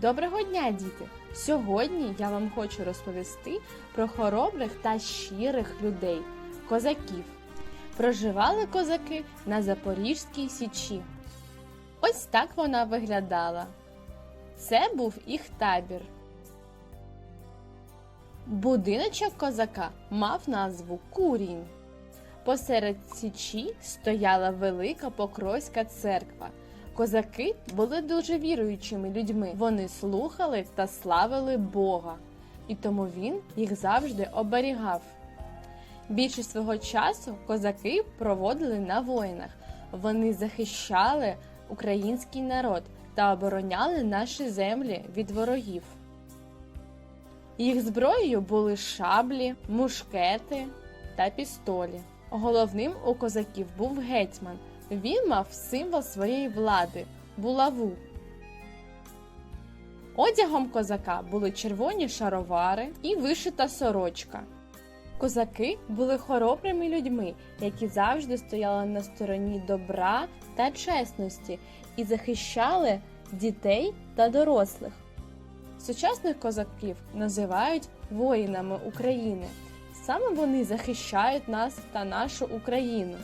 Доброго дня, діти! Сьогодні я вам хочу розповісти про хоробрих та щирих людей козаків. Проживали козаки на Запорізькій Січі. Ось так вона виглядала. Це був їх табір. Будиночок козака мав назву Курінь. Посеред січі стояла велика Покровська церква. Козаки були дуже віруючими людьми. Вони слухали та славили Бога, і тому він їх завжди оберігав. Більшість свого часу козаки проводили на воїнах. Вони захищали український народ та обороняли наші землі від ворогів. Їх зброєю були шаблі, мушкети та пістолі. Головним у козаків був гетьман. Він мав символ своєї влади булаву. Одягом козака були червоні шаровари і вишита сорочка. Козаки були хоробрими людьми, які завжди стояли на стороні добра та чесності і захищали дітей та дорослих. Сучасних козаків називають воїнами України. Саме вони захищають нас та нашу Україну.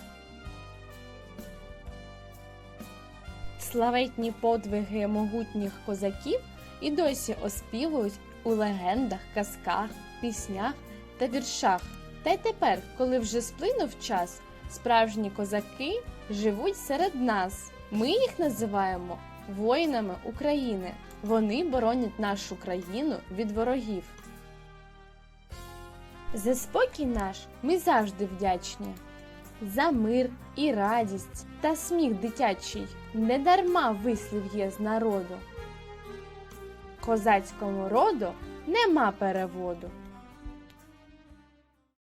Славетні подвиги могутніх козаків і досі оспівують у легендах, казках, піснях та віршах. Та й тепер, коли вже сплинув час, справжні козаки живуть серед нас. Ми їх називаємо воїнами України. Вони боронять нашу країну від ворогів. За спокій наш ми завжди вдячні. За мир і радість та сміх дитячий недарма вислів є з народу. Козацькому роду нема переводу.